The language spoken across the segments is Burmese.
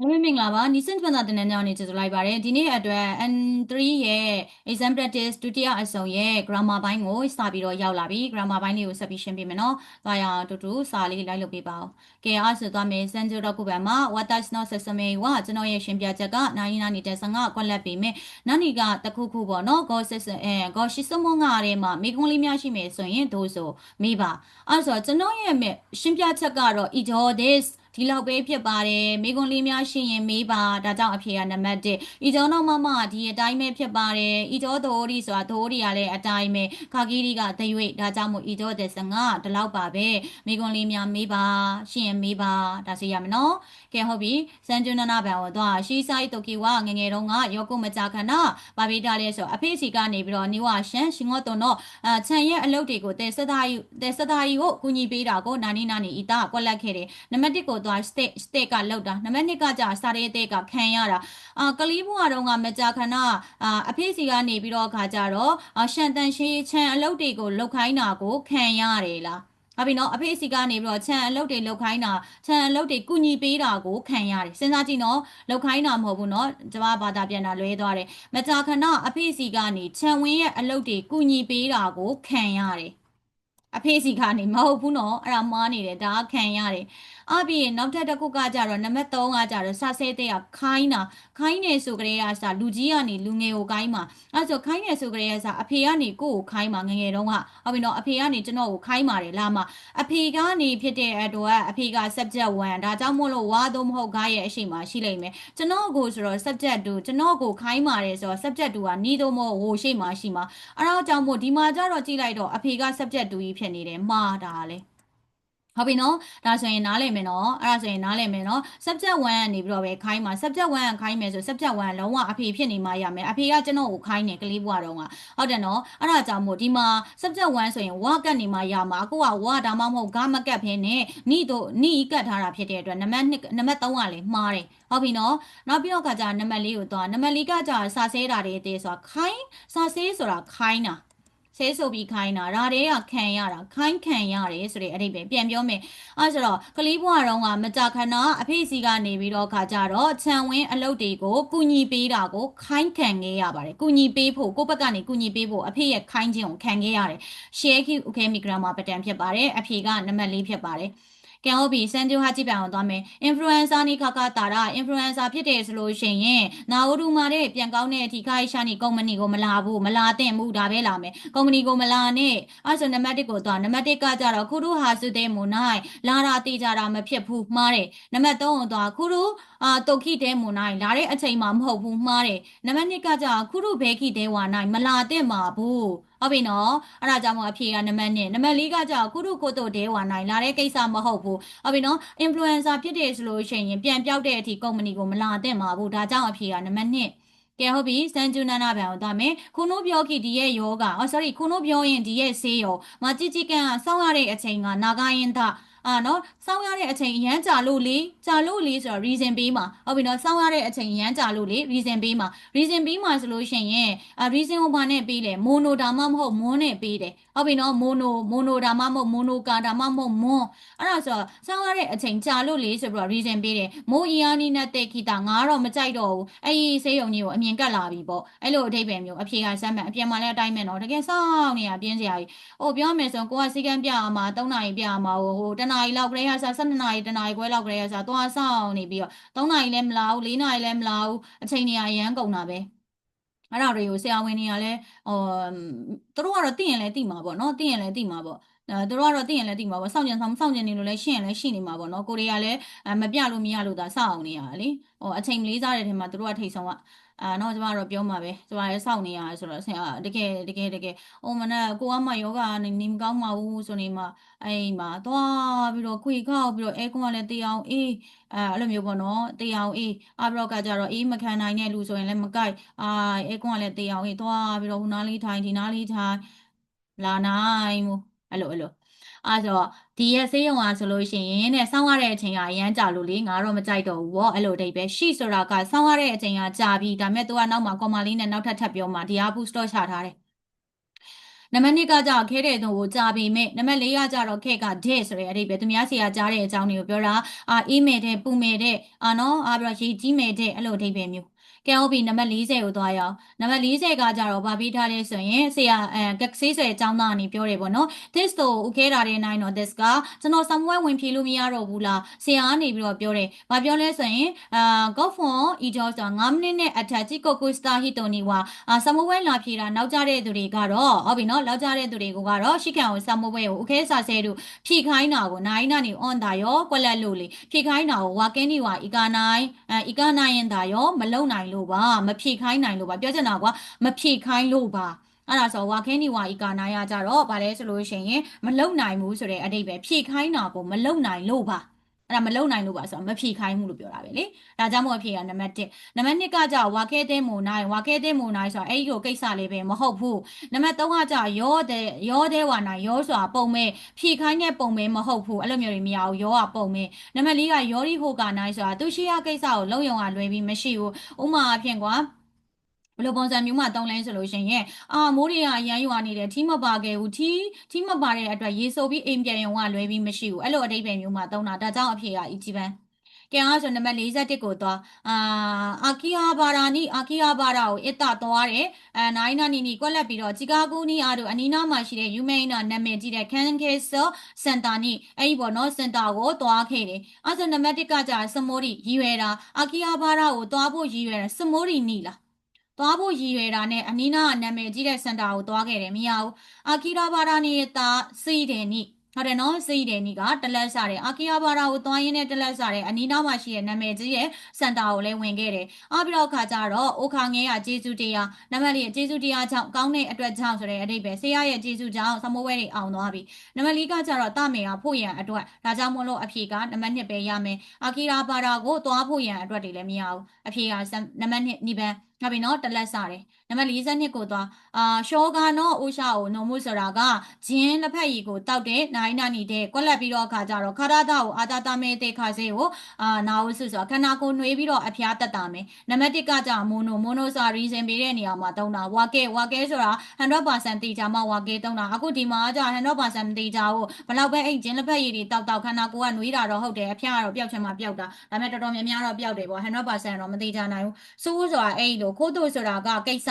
အားလုံးမင်္ဂလာပါနီစင်ပန်တာတင်တဲ့ညောင်းနေကြိုဆိုလိုက်ပါတယ်ဒီနေ့အတွက် N3 ရဲ့ exam practice ဒုတိယအစုံရဲ့ grammar ဘိုင်းကိုစပြီးတော့ရောက်လာပြီ grammar ဘိုင်းလေးကိုဆက်ပြီးရှင်းပြမယ်နော်။သွားရအောင်တူတူစာလေးလိုက်လုပ်ပေးပါဦး။ကဲအားဆိုသွားမယ်စန်ဂျိုတော့ခုပဲမှာ what does not sesame ကကျွန်တော်ရဲ့ရှင်းပြချက်ကနိုင်နာနေတဲ့ဆန်ကကွက်လက်ပေးမယ်။နာနီကတခုခုပေါ့နော် go sesame အဲ go ရှိစမုံငါထဲမှာမိကွန်းလေးများရှိမယ်ဆိုရင်ဒို့ဆိုမေးပါ။အဲ့ဆိုကျွန်တော်ရဲ့ရှင်းပြချက်ကတော့ it all this ဒီလောက်ပဲဖြစ်ပါတယ်မိကွန်လေးများရှိရင်မေးပါဒါကြောင့်အဖြေကနံပါတ်1ဤကျော်တော့မမဒီအတိုင်းပဲဖြစ်ပါတယ်ဤကျော်သိုးဒီဆိုတာသိုးဒီကလည်းအတိုင်းပဲခါကီဒီကသရွေ့ဒါကြောင့်မို့ဤကျော်တဲ့စငါဒီလောက်ပါပဲမိကွန်လေးများမေးပါရှိရင်မေးပါဒါစီရမယ်နော်ကဲဟုတ်ပြီစန်ဂျွနနာဘန်ကိုတော့ရှီဆိုင်တိုကီဝငငယ်တုန်းကယောကုမကြခဏဗာဘီတာလေးဆိုအဖေစီကနေပြီးတော့နေဝရှန်ရှင်ငေါတုံတော့အခြံရဲ့အလုပ်တွေကိုတဲစသားယူတဲစသားယူကိုကူညီပေးတာကိုနာနီနာနီဤတာကွက်လက်ခဲ့တယ်နံပါတ်1ကိုသွား state state ကလောက်တာနံပါတ်2ကကြာစာရေးတဲ့ကခံရတာအာကလီးဘွားတော့ကမကြာခဏအာအဖေစီကနေပြီးတော့ခါကြတော့ရှန်တန်ရှေးချန်အလုပ်တွေကိုလောက်ခိုင်းတာကိုခံရတယ်လားဟုတ်ပြီနော်အဖေစီကနေပြီးတော့ခြံအလုပ်တွေလောက်ခိုင်းတာခြံအလုပ်တွေကုညီပေးတာကိုခံရတယ်စဉ်းစားကြည့်နော်လောက်ခိုင်းတာမဟုတ်ဘူးနော်ကျမဘာသာပြန်တာလွဲသွားတယ်မကြာခဏအဖေစီကနေခြံဝင်းရဲ့အလုပ်တွေကုညီပေးတာကိုခံရတယ်အဖေစီကနေမဟုတ်ဘူးနော်အဲ့ဒါမှားနေတယ်ဒါခံရတယ် အပြင်နောက်ထပ်တစ်ခုကကြတော့နံပါတ်3ကကြတော့စာဆဲတဲ့ကခိုင်းတာခိုင်းနေဆိုကြတဲ့ကစာလူကြီးကနေလူငယ်ကိုခိုင်းမှာအဲ့ဆိုခိုင်းနေဆိုကြတဲ့ကစာအဖေကနေကိုကိုခိုင်းမှာငငယ်တုန်းကဟုတ်ပြီနော်အဖေကနေကျွန်တော်ကိုခိုင်းပါတယ်လာမှာအဖေကနေဖြစ်တဲ့အတွက်အဖေက subject 1ဒါကြောင့်မို့လို့ဝါသို့မဟုတ်ကားရဲ့အရှိမှာရှိလိမ့်မယ်ကျွန်တော်ကိုဆိုတော့ subject 2ကျွန်တော်ကိုခိုင်းပါတယ်ဆိုတော့ subject 2ကနီးသို့မဟုတ်ဟိုရှိမှာရှိမှာအဲ့တော့ကြောင့်မို့ဒီမှာကြတော့ကြည့်လိုက်တော့အဖေက subject 2ကြီးဖြစ်နေတယ်မှားတာလေ ဟုတ်ပြီနော်ဒါဆိုရင်နားလည်မယ်နော်အဲ့ဒါဆိုရင်နားလည်မယ်နော် subject 1ကနေပြီးတော့ပဲခိုင်းမှာ subject 1ကခိုင်းမယ်ဆို subject 1လုံးဝအဖေဖြစ်နေမှရမယ်အဖေကကျွန်တော်ကိုခိုင်းနေကလေးဘွားတော့ကဟုတ်တယ်နော်အဲ့ဒါကြောင့်မို့ဒီမှာ subject 1ဆိုရင် wa ကတ်နေမှရမှာအခုက wa ဒါမှမဟုတ် ga မကတ်ဖင်းနဲ့နိတို့နိကတ်ထားတာဖြစ်တဲ့အတွက်နံပါတ်2နံပါတ်3ကလည်းမှားတယ်ဟုတ်ပြီနော်နောက်ပြီးတော့ကကြာနံပါတ်4ကိုသွားနံပါတ်4ကကြာစာဆဲတာတွေတည်းဆိုတာခိုင်းစာဆဲဆိုတာခိုင်းတာ ဆဲဆိုပြီးခိုင်းတာဒါတွေကခံရတာခိုင်းခံရတယ်ဆိုတဲ့အဓိပ္ပာယ်ပြန်ပြောမယ်အဲဆိုတော့ကလေးဘွားတော့ကမကြခဏအဖေစီကနေပြီးတော့ခါကြတော့ခြံဝင်းအလုပ်တွေကိုကုညီပေးတာကိုခိုင်းခံခဲ့ရပါတယ်ကုညီပေးဖို့ကိုယ့်ဘက်ကနေကုညီပေးဖို့အဖေရဲ့ခိုင်းခြင်းကိုခံခဲ့ရတယ် share key okay grammar pattern ဖြစ်ပါတယ်အဖေကနံပါတ်၄ဖြစ်ပါတယ် ကဲဟုတ်ပြီစန်ဂျိုဟာကြည့်ပြအောင်သွားမယ် influencer နိခါခတာရ influencer ဖြစ်တယ်ဆိုလို့ရှိရင်နာဝရူမာတဲ့ပြန်ကောင်းတဲ့အထိခိုင်ရှာနိကုမ္ပဏီကိုမလာဘူးမလာသင့်ဘူးဒါပဲလာမယ်ကုမ္ပဏီကိုမလာနဲ့အဲဆိုနံပါတ်1ကိုသွားနံပါတ်1ကကြတော့ခုရုဟာစုတဲ့မူနိုင်လာတာတေးကြတာမဖြစ်ဘူးမှားတယ်နံပါတ်3ကိုသွားခုရုအာတုတ်ခိတဲ့မူနိုင်လာတဲ့အချိန်မှာမဟုတ်ဘူးမှားတယ်နံပါတ်2ကကြခုရုဘဲခိတဲ့ဝါနိုင်မလာသင့်ပါဘူး ဟုတ်ပြီနော်အဲ့ဒါကြောင့်မို့အဖြေကနံပါတ်1နံပါတ်4ကကြောက်ကုရုကိုတိုဒဲဝါနိုင်လာတဲ့ကိစ္စမဟုတ်ဘူးဟုတ်ပြီနော် influencer ဖြစ်တယ်ဆိုလို့ရှိရင်ပြန်ပြောက်တဲ့အထိကုမ္ပဏီကိုမလာသင့်ပါဘူးဒါကြောင့်အဖြေကနံပါတ်2ကဲဟုတ်ပြီစန်ဂျူနာနာဘန်ကိုသွားမယ်ခုနိုးပြောခိဒီရဲ့ယောဂအော် sorry ခုနိုးပြောရင်ဒီရဲ့ဆေးရောမကြည့်ကြည့်ကန်စောင်းရတဲ့အချိန်ကနာဂယင်သ အာနော်စောင်းရတဲ့အချိန်ရမ်းကြာလို့လေကြာလို့လေဆိုတော့ reason ပေးမှာဟုတ်ပြီနော်စောင်းရတဲ့အချိန်ရမ်းကြာလို့လေ reason ပေးမှာ reason ပေးမှာဆိုလို့ရှိရင်အာ reason ဟိုဘာနဲ့ပေးတယ် mono ဒါမှမဟုတ် mon နဲ့ပေးတယ်ဟုတ်ပြီနော် mono mono ဒါမှမဟုတ် mono ကာဒါမှမဟုတ် mon အဲ့ဒါဆိုတော့စောင်းရတဲ့အချိန်ကြာလို့လေဆိုပြီးတော့ reason ပေးတယ်မိုးအီယာနီနဲ့တက်ခိတာငါတော့မကြိုက်တော့ဘူးအဲ့ဒီစေးရုံကြီးကိုအမြင်ကတ်လာပြီပေါ့အဲ့လိုအထိပ္ပယ်မျိုးအဖြေကစမ်းမှန်အပြင်မှာလည်းအတိုင်းမဲ့တော့တကယ်စောင်းနေတာပြင်းစရာကြီးဟိုပြောမယ်ဆိုကိုကစီကံပြအောင်မှာ3နာရီပြအောင်မှာဟိုတနာရီလောက်ကလေးကစား12နာရီတနာရီခွဲလောက်ကလေးကစားသွားဆောင်နေပြီးတော့3နာရီလည်းမလာဘူး4နာရီလည်းမလာဘူးအချိန်နေရရမ်းကုန်တာပဲအဲ့ဒါတွေကိုဆရာဝန်တွေကလည်းဟိုသူတို့ကတော့သိရင်လည်းသိမှာပေါ့နော်သိရင်လည်းသိမှာပေါ့အဲသူတို့ကတော့သိရင်လည်းသိမှာပေါ့စောင့်ကြံဆောင်စောင့်ကြံနေလို့လည်းရှင်းရင်လည်းရှိနေမှာပေါ့နော်ကိုရီးယားလည်းမပြလို့မရလို့ဒါစောင့်အောင်နေရတာလေဟိုအချိန်မလေးစားတဲ့ထဲမှာသူတို့ကထိတ်ဆုံးက အာတော့ကျမတို့ပြောမှာပဲကျမလည်းစောင့်နေရဆိုတော့ဆရာတကယ်တကယ်တကယ်အိုမနက်ကိုကမှယောဂနေနေမကောင်းပါဘူးဆိုနေမှအဲ့မှာသွားပြီးတော့ခွေခောက်ပြီးတော့အဲကွန်ကလည်းတေးအောင်အေးအဲအဲ့လိုမျိုးပေါ့နော်တေးအောင်အေးအဘရော့ကကြတော့အေးမခံနိုင်တဲ့လူဆိုရင်လည်းမကြိုက်အာအဲကွန်ကလည်းတေးအောင်အေးသွားပြီးတော့ဟိုနားလေးထိုင်ဒီနားလေးထိုင်လာနိုင်မှုအဲ့လိုအဲ့လို အဲ့ဆိုဒီရဲ့ဆေးရုံကဆိုလို့ရှိရင်တဲ့စောင်းရတဲ့အချိန်ကအရန်ကြာလို့လေငါတော့မကြိုက်တော့ဘူးပေါ့အဲ့လိုအဓိပ္ပာယ်ရှိဆိုတာကစောင်းရတဲ့အချိန်ကကြာပြီဒါပေမဲ့ तू ကနောက်မှာကော်မာလေးနဲ့နောက်ထပ်ထပ်ပြောမှာဒီဟာ boost တော့ချထားတယ်နံပါတ်2ကကြတော့ခဲတဲ့သူကိုကြာပေမဲ့နံပါတ်4ကကြတော့ခဲကတဲ့ဆိုတဲ့အဓိပ္ပာယ်သူများစီကကြားတဲ့အကြောင်းတွေကိုပြောတာအာအေးမယ်တဲ့ပူမယ်တဲ့အာနော်အာပြီးတော့ရေကြီးမယ်တဲ့အဲ့လိုအဓိပ္ပာယ်မျိုး ကဲဟုတ်ပြီနံပါတ်40ကိုသွားရအောင်နံပါတ်40ကကြတော့ဗာပြီးထားလဲဆိုရင်ဆရာအဲကဆေးဆွဲအကြောင်းသားအနေပြောတယ်ပေါ့နော် this တော့ဥခဲတာတဲ့နိုင်တော့ this ကကျွန်တော် somewhere ဝင်ဖြေလို့မရတော့ဘူးလားဆရာကနေပြီးတော့ပြောတယ်ဗာပြောလဲဆိုရင်အာ go for ejo ဆိုတာ9မိနစ်နဲ့အထက်ကြီးကိုကိုစတာဟီတိုနီဝါအာ somewhere လာဖြေတာနောက်ကြတဲ့သူတွေကတော့ဟုတ်ပြီနော်နောက်ကြတဲ့သူတွေကတော့ရှီခံကို somewhere ကိုဥခဲစာဆဲတို့ဖြေခိုင်းတာကိုနိုင်နာနေ on တာရောကွက်လက်လို့လေဖြေခိုင်းတာကိုဝါကင်းနီဝါအီကာနိုင်အဲအီကာနိုင်ရင်တာရောမလုံနိုင်လို့ပါမဖြေခိုင်းနိုင်လို့ပါပြောချင်တာကွာမဖြေခိုင်းလို့ပါအဲ့ဒါဆိုဝါခဲနီဝါဤကာနာရကြတော့ဗါလဲဆိုလို့ရှိရင်မလုံနိုင်ဘူးဆိုတဲ့အတိတ်ပဲဖြည့်ခိုင်းတာကိုမလုံနိုင်လို့ပါ အဲ့ဒါမလုံနိုင်လို့ပါဆိုတော့မဖြည့်ခိုင်းဘူးလို့ပြောတာပဲလေဒါကြောင့်မို့အဖြေကနံပါတ်1နံပါတ်2ကကြဝါခဲတဲ့မုံနိုင်ဝါခဲတဲ့မုံနိုင်ဆိုတော့အဲ့ဒီကိုကိစ္စလေးပဲမဟုတ်ဘူးနံပါတ်3ကကြရောတဲ့ရောတဲ့ဝါနိုင်ရောဆိုတာပုံမဲ့ဖြည့်ခိုင်းတဲ့ပုံမဲ့မဟုတ်ဘူးအဲ့လိုမျိုးတွေမရဘူးရောကပုံမဲ့နံပါတ်4ကရောဒီဟိုကနိုင်ဆိုတာသူရှိရကိစ္စကိုလုံယုံကလွယ်ပြီးမရှိဘူးဥမာအဖြစ်ကွာ ဘယ်လိုပုံစံမျိုးမှတုံးလဲဆိုလို့ရှိရင်အာမိုးတွေကရမ်းရွာနေတယ်ထီးမပါခဲ့ဘူးထီးထီးမပါတဲ့အတွက်ရေဆိုပြီးအိမ်ပြန်ရုံကလွဲပြီးမရှိဘူးအဲ့လိုအတိတ်ပဲမျိုးမှတုံးတာဒါကြောင့်အဖြေကအီဂျီပန်ကဲအားဆိုနံပါတ်41ကိုသွားအာအာကီယာဘာရာနီအာကီယာဘာရာကိုအစ်တာသွားတယ်အဲနိုင်နာနီနီကွက်လက်ပြီးတော့ချီကာဂိုနီအားတို့အနီးနားမှာရှိတဲ့ယူမိန်နာနာမည်ကြီးတဲ့ကန်ကေဆောစင်တာနီအဲ့ဒီပေါ့နော်စင်တာကိုသွားခဲ့တယ်အဲဆိုနံပါတ်1ကကြာစမိုရီရည်ရွယ်တာအာကီယာဘာရာကိုသွားဖို့ရည်ရွယ်တာစမိုရီနီလား သွားဖို့ရည်ရွယ်တာနဲ့အနီးနားနာမည်ကြီးတဲ့စင်တာကိုသွားခဲ့တယ်မရဘူးအာကီရာဘာရာနေတာစီးတယ်နိဟုတ်တယ်နော်စိတ်တယ်နီကတလက်စားတယ်အာကီယာဘာရာကိုသွားရင်းနဲ့တလက်စားတယ်အနီးနားမှာရှိတဲ့နာမည်ကြီးရဲ့စင်တာကိုလည်းဝင်ခဲ့တယ်အားပြီးတော့ခါကြတော့အိုခါငဲကဂျေစုတရားနံပါတ်လေးဂျေစုတရားကြောင့်ကောင်းတဲ့အတွက်ကြောင့်ဆိုတဲ့အဓိပ္ပာယ်ဆေးရရဲ့ဂျေစုကြောင့်သမုဝဲတွေအောင်သွားပြီနံပါတ်လေးကကြတော့တမေကဖို့ရန်အတွက်ဒါကြောင့်မို့လို့အဖြေကနံပါတ်1ပဲရမယ်အာကီယာဘာရာကိုသွားဖို့ရန်အတွက်တွေလည်းမရဘူးအဖြေကနံပါတ်2နိဗ္ဗာန် ဟုတ်ပြီနော်တလက်စားတယ် နံပါတ်42ကိုသွားအာရှောကနောအိုရှာကိုနိုမှုဆိုတာကဂျင်းလက်ဖက်ရည်ကိုတောက်တဲ့နိုင်နာနေတဲ့ကွက်လက်ပြီးတော့အခါကျတော့ခါရတာကိုအာတာတာမဲတဲ့ခါစေးကိုအာနာဝဆုဆိုခန္ဓာကိုယ်နှွေးပြီးတော့အဖျားတက်တာမယ်နံပါတ်1ကကြမိုနိုမိုနိုစာရီဇင်ပေးတဲ့နေရာမှာတုံးတာဝါကဲဝါကဲဆိုတာ100%တေချာမှဝါကဲတုံးတာအခုဒီမှာကြ100%မတေချာကိုဘလောက်ပဲအဲ့ဂျင်းလက်ဖက်ရည်တွေတောက်တောက်ခန္ဓာကိုယ်ကနှွေးတာတော့ဟုတ်တယ်အဖျားကတော့ပျောက်ချင်မှပျောက်တာဒါပေမဲ့တော်တော်များများတော့ပျောက်တယ်ပေါ့100%တော့မတေချာနိုင်ဘူးစိုးဆိုတာအဲ့လိုခိုးတို့ဆိုတာကကိစ္စ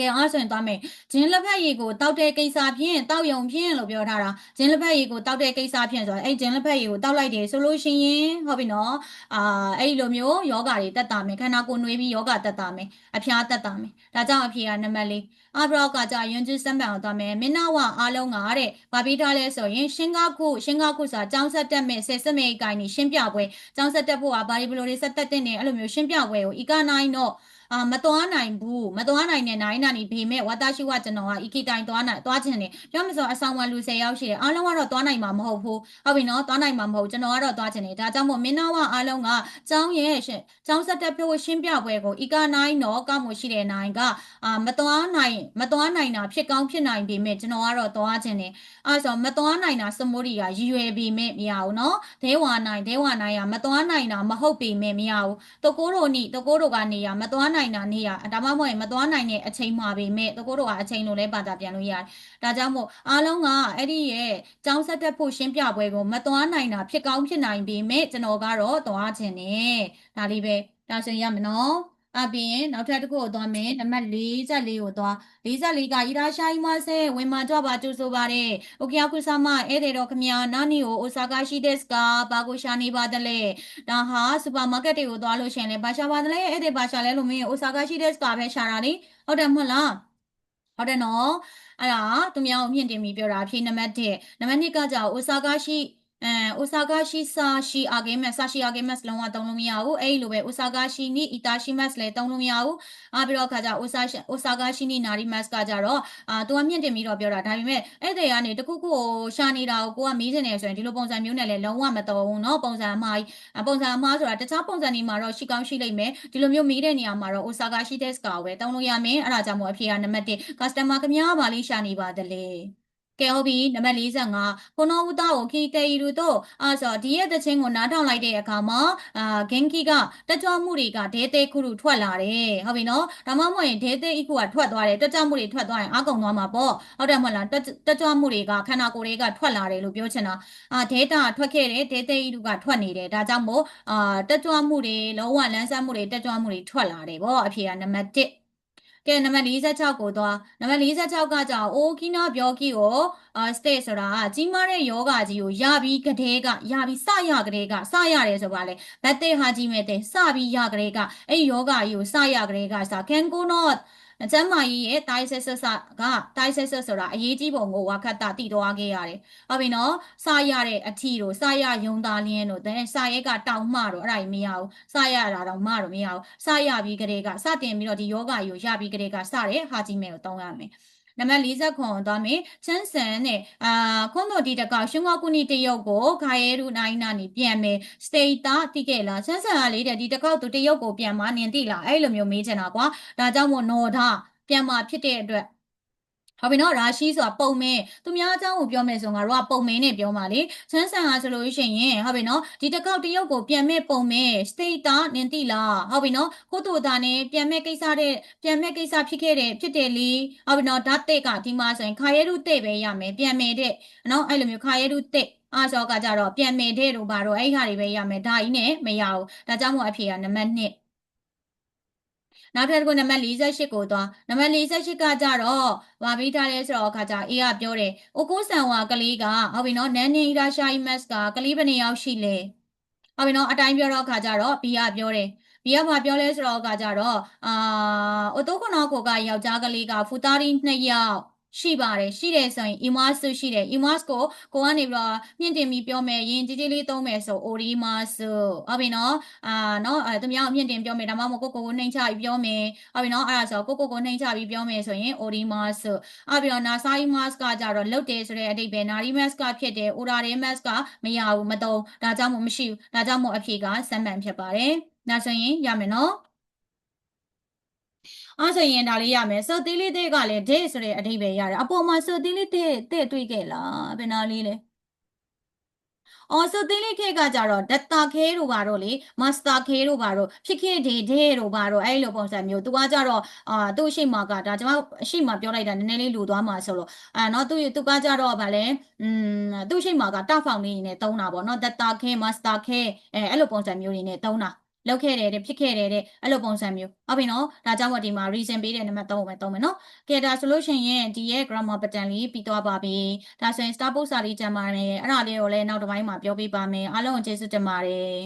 ကဲအားဆိုရင်သွားမယ်ဂျင်းလက်ဖက်ရည်ကိုတောက်တဲ့ကိစ္စဖြင့်တောက်ယုံဖြင့်လို့ပြောထားတာဂျင်းလက်ဖက်ရည်ကိုတောက်တဲ့ကိစ္စဖြင့်ဆိုတော့အဲ့ဂျင်းလက်ဖက်ရည်ကိုတောက်လိုက်တယ်ဆိုလို့ရှိရင်ဟုတ်ပြီနော်အာအဲ့လိုမျိုးယောဂါတွေတက်တာမယ်ခန္ဓာကိုယ်နှွေးပြီးယောဂတက်တာမယ်အဖျားတက်တာမယ်ဒါကြောင့်အဖြေကနံပါတ်၄အဘရောက်ကကြာယွန်ကျစံပန်အောင်သွားမယ်မင်းနာဝအားလုံးကတဲ့ဗာပြီးထားလဲဆိုရင်ရှင်းကားခုရှင်းကားခုဆိုတာចောင်းဆက်တက်မဲ့ဆယ်စမေကိုင်းနေရှင်းပြပွဲចောင်းဆက်တက်ဖို့ကဘာဒီဘလိုတွေဆက်တက်တဲ့နေအဲ့လိုမျိုးရှင်းပြပွဲကိုဤကနိုင်တော့ အာမသွားနိုင်ဘူးမသွားနိုင်တဲ့နိုင်နာနေပေမဲ့ဝါတာရှိဝကျွန်တော်က EK တိုင်သွားနိုင်သွားခြင်းနေပြောမစောအဆောင်ဝလူ10ယောက်ရှိတယ်အားလုံးကတော့သွားနိုင်မှာမဟုတ်ဘူးဟုတ်ပြီနော်သွားနိုင်မှာမဟုတ်ကျွန်တော်ကတော့သွားခြင်းနေဒါကြောင့်မို့မင်းနာဝအားလုံးကကျောင်းရဲ့ကျောင်းဆက်တက်ဖို့ရှင်းပြပွဲကို EK နိုင်တော့ကောက်မှုရှိတဲ့နိုင်ကအာမသွားနိုင်မသွားနိုင်တာဖြစ်ကောင်းဖြစ်နိုင်ပေမဲ့ကျွန်တော်ကတော့သွားခြင်းနေအဲဆိုမသွားနိုင်တာစမိုးရီကရည်ရွယ်ပေမဲ့မရဘူးနော်ဒဲဝါနိုင်ဒဲဝါနိုင်ကမသွားနိုင်တာမဟုတ်ပေမဲ့မရဘူးတကိုးတို့နိတကိုးတို့ကနေရမသွားနိုင်တာနေရဒါမှမဟုတ်ရင်မသွားနိုင်တဲ့အချိန်မှာပေမဲ့တကိုးတို့ကအချိန်လို့လဲပါတာပြန်လို့ရတယ်ဒါကြောင့်မို့အားလုံးကအဲ့ဒီရဲ့ចောင်းဆက်တက်ဖို့ရှင်းပြပွဲကိုမသွားနိုင်တာဖြစ်ကောင်းဖြစ်နိုင်ပေမဲ့ကျွန်တော်ကတော့သွားခြင်းနဲ့ဒါလေးပဲဒါဆိုရင်ရမနော် အပြင်နောက်ထပ်တစ်ခုကိုသွားမယ်နံပါတ်44ကိုသွား44ကဣရာရှိုင်းမဆဲဝင်မာကြပါတူဆိုပါတယ်အိုကယာကုဆာမဧဒေတော်ခမယာနာနီကိုအိုဆာကာရှိဒက်စကဘာကိုရှာနေပါတယ်လေဒါဟာစူပါမားကတ်တွေကိုသွားလို့ရှင်လေဘာရှာပါတယ်လေဧဒေဘာရှာလဲလို့မင်းအိုဆာကာရှိဒက်စကပဲရှာတာလေဟုတ်တယ်မဟုတ်လားဟုတ်တယ်နော်အဲ့ဒါသူများကိုမြင့်တင်ပြီးပြောတာဖြေနံပါတ်1နံပါတ်2ကကြောင့်အိုဆာကာရှိ အဲအိုဆာဂါရှိဆာရှိအာဂေမက်ဆာရှိအာဂေမက်လုံးဝသုံးလို့မရဘူးအဲ့လိုပဲအိုဆာဂါရှိနီအီတာရှိမက်လည်းသုံးလို့မရဘူးအာပြီးတော့ခါကျအိုဆာအိုဆာဂါရှိနီနာရီမက်ကကြတော့အာသူကမြင့်တင်ပြီးတော့ပြောတာဒါပေမဲ့အဲ့တဲ့ကနေတခုခုကိုရှာနေတာကိုကိုကမီးစင်နေဆိုရင်ဒီလိုပုံစံမျိုးနဲ့လည်းလုံးဝမတော်ဘူးเนาะပုံစံအမှားပုံစံအမှားဆိုတာတခြားပုံစံတွေမှာတော့ရှိကောင်းရှိလိမ့်မယ်ဒီလိုမျိုးမီးတဲ့နေရာမှာတော့အိုဆာဂါရှိတဲ့စကာကိုပဲသုံးလို့ရမယ်အဲ့ဒါကြောင့်မို့အဖြေကနံပါတ်1 customer ကများပါလေးရှာနေပါတလေ ကဲဟုတ်ပြီနံပါတ်45ခုနောဦးသားကိုခီကေရီလူတို့အာဆိုဒီရဲ့တချင်းကိုနားထောင်လိုက်တဲ့အခါမှာအာဂင်ကီကတက်ကြွမှုတွေကဒေသေးခုလူထွက်လာတယ်ဟုတ်ပြီနော်ဒါမှမဟုတ်ရင်ဒေသေးအခုကထွက်သွားတယ်တက်ကြွမှုတွေထွက်သွားရင်အကုန်သွားမှာပေါ့ဟုတ်တယ်မဟုတ်လားတက်တက်ကြွမှုတွေကခန္ဓာကိုယ်တွေကထွက်လာတယ်လို့ပြောချင်တာအာဒေတာထွက်ခဲ့တယ်ဒေသေးအခုကထွက်နေတယ်ဒါကြောင့်မို့အာတက်ကြွမှုတွေလုံးဝလန်းဆန်းမှုတွေတက်ကြွမှုတွေထွက်လာတယ်ပေါ့အဖြေကနံပါတ်1 ကဲနံပါတ်46ကိုသွားနံပါတ်46ကကြောင့်အိုကီနာပြောကီကိုအာ state ဆိုတာကကြီးမားတဲ့ယောဂကြီးကိုရပြီးကတဲ့ကရပြီးစရကတဲ့ကစရတယ်ဆိုပါလေဘတ်တေဟာကြီးမဲ့တဲ့စပြီးရကတဲ့ကအဲ့ယောဂကြီးကိုစရကတဲ့ကစ can go not ကျမ်းမာရေးရဲ့ dialysis က dialysis ဆိုတာအရေးကြီးပုံကိုဝါခတ်တာတည်သွားခဲ့ရတယ်။ဟုတ်ပြီနော်။စာရတဲ့အထီတို့စာရယုံသားလင်းတို့တဲ့စာရဲကတောင်မှတော့အဲ့ဒါကြီးမရဘူး။စာရတာတော့မှတော့မရဘူး။စာရပြီးကလေးကစတင်ပြီးတော့ဒီယောဂကြီးကိုရပြီးကလေးကစတဲ့ဟာကြီးမဲကိုတောင်းရမယ်။ နံပါတ်40ခွန်သွားမယ်ချမ်းဆန်နဲ့အာခွန်တို့ဒီတကောက်ရှုံးကောက်ကုနီတရုတ်ကိုခါရဲရူနိုင်နာနေပြန်မယ်စတေတာတိခဲ့လားချမ်းဆန်ကလေးတဲ့ဒီတကောက်သူတရုတ်ကိုပြန်မနင်တိလားအဲ့လိုမျိုးမေးချင်တာကွာဒါကြောင့်မို့နော်ဒါပြန်มาဖြစ်တဲ့အတွက် ဟုတ်ပြီနော်ရာရှိဆိုတာပုံမင်းသူများအကြောင်းကိုပြောမယ်ဆိုငါတို့ကပုံမင်းနဲ့ပြောပါလေဆန်းဆန်ကဆိုလို့ရှိရင်ဟုတ်ပြီနော်ဒီတစ်ခေါက်တရုတ်ကိုပြန်မဲ့ပုံမင်း state တာနင်တိလားဟုတ်ပြီနော်ကိုတူတာနဲ့ပြန်မဲ့ကိစ္စတဲ့ပြန်မဲ့ကိစ္စဖြစ်ခဲ့တယ်ဖြစ်တယ်လीဟုတ်ပြီနော်ဓာတ်တဲ့ကဒီမှာဆိုရင်ခါရဲရုတဲ့ပဲရမယ်ပြန်မဲ့တဲ့နော်အဲ့လိုမျိုးခါရဲရုတဲ့အားစောကကြတော့ပြန်မဲ့တဲ့တို့ဘာတော့အဲ့ဟာတွေပဲရမယ်ဒါကြီးနဲ့မရဘူးဒါကြောင့်မို့အဖြေကနံပါတ်1 နောက်ထပ်တစ်ခုနံပါတ်48ကိုသွားနံပါတ်48ကကြတော့ဗာပြီးထားလဲဆိုတော့အခါကျအေးကပြောတယ်အိုကိုဆန်ဝါကလေးကဟုတ်ပြီနော်နန်းနေရာရှာအီမတ်ကကလေးဘယ်နှစ်ယောက်ရှိလဲဟုတ်ပြီနော်အတိုင်းပြောတော့အခါကျတော့ဘီကပြောတယ်ဘီကဘာပြောလဲဆိုတော့အခါကျတော့အာအိုတိုခနောကိုကယောက်ျားကလေးကဖူတာရီနှစ်ယောက် ရှိပါတယ်ရှိတယ်ဆိုရင် imas ရှိတယ် imas ကိုကိုကနေပြီးတော့မြင့်တင်ပြီးပြောမယ်ရင်ကြီးကြီးလေးသုံးမယ်ဆို orimas ဟုတ်ပြီနော်အာနော်အဲသူများမြင့်တင်ပြောမယ်ဒါမှမဟုတ်ကိုကိုကိုနှိမ်ချပြီးပြောမယ်ဟုတ်ပြီနော်အဲ့ဒါဆိုကိုကိုကိုနှိမ်ချပြီးပြောမယ်ဆိုရင် orimas အဲ့ပြီးတော့ nasaimas ကကြတော့လုတ်တယ်ဆိုတဲ့အဓိပ္ပာယ် narimas ကဖြစ်တယ် orarimas ကမရဘူးမသုံးဒါကြောင့်မို့မရှိဘူးဒါကြောင့်မို့အဖြေကစမ်းမှန်ဖြစ်ပါတယ်ဒါဆိုရင်ရမယ်နော် အဲ့ဆိုရင်ဒါလေးရမယ်ဆိုသေးလေးတဲ့ကလည်း day ဆိုတဲ့အဓိပ္ပာယ်ရတယ်အပေါ်မှာဆိုသေးလေးတဲ့တဲ့တွေ့ခဲ့လားဘယ်နာလေးလဲအော်ဆိုသေးလေးခဲကကြတော့ဒတာခဲတို့ပါတော့လေမစတာခဲတို့ပါတော့ဖြစ်ခဲ့ဒေဒေတို့ပါတော့အဲ့လိုပုံစံမျိုးသူကကြတော့အာသူ့အရှိမကဒါကျွန်မအရှိမပြောလိုက်တာနည်းနည်းလေးလူသွားမှာဆိုလို့အာနော်သူသူကကြတော့ဗာလဲอืมသူ့အရှိမကတဖောင်လေးနေသုံးတာပေါ့နော်ဒတာခဲမစတာခဲအဲအဲ့လိုပုံစံမျိုးတွေနဲ့သုံးတာ လောက်ခဲ့တယ်တဲ့ဖြစ်ခဲ့တယ်တဲ့အဲ့လိုပုံစံမျိုးဟုတ်ပြီနော်ဒါကြောင့်မို့ဒီမှာ reason ပေးတဲ့နံပါတ်3ကိုပဲသုံးမယ်နော်ကဲဒါဆိုလို့ရှိရင်ဒီရဲ့ grammar pattern လေးပြီးသွားပါပြီဒါဆိုရင် star post စာလေးကြံပါမယ်အဲ့ဒါလေးကိုလည်းနောက်တစ်ပိုင်းမှာပြောပြပါမယ်အားလုံးကိုကျေးဇူးတင်ပါတယ်